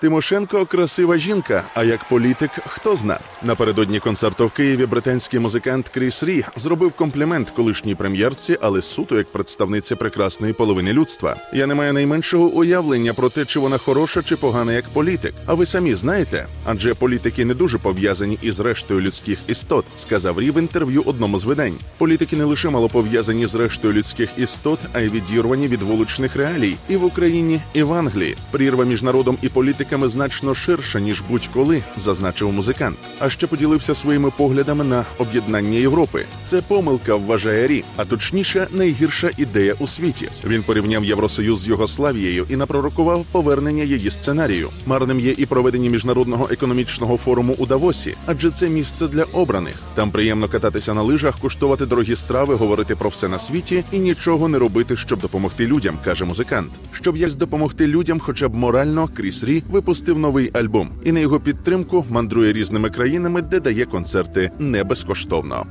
Тимошенко красива жінка. А як політик, хто зна. Напередодні концерту в Києві британський музикант Кріс Рі зробив комплімент колишній прем'єрці, але суто як представниця прекрасної половини людства. Я не маю найменшого уявлення про те, чи вона хороша чи погана як політик. А ви самі знаєте? Адже політики не дуже пов'язані із рештою людських істот, сказав Рі в інтерв'ю одному з видань. Політики не лише мало пов'язані з рештою людських істот, а й відірвані від вуличних реалій і в Україні, і в Англії. Прірва між народом і політиками значно ширша ніж будь-коли, зазначив музикант. А ще поділився своїми поглядами на об'єднання Європи. Це помилка, вважає Рі, а точніше, найгірша ідея у світі. Він порівняв Євросоюз з Югославією і напророкував повернення її сценарію. Марним є і проведення міжнародного економічного форуму у Давосі, адже це місце для обраних. Там приємно кататися на лижах, куштувати дорогі страви, говорити про все на світі і нічого не робити, щоб допомогти людям, каже музикант. Щоб якось допомогти людям, хоча б морально, Кріс Рі випустив новий альбом, і на його підтримку мандрує різними країнами, де дає концерти не безкоштовно.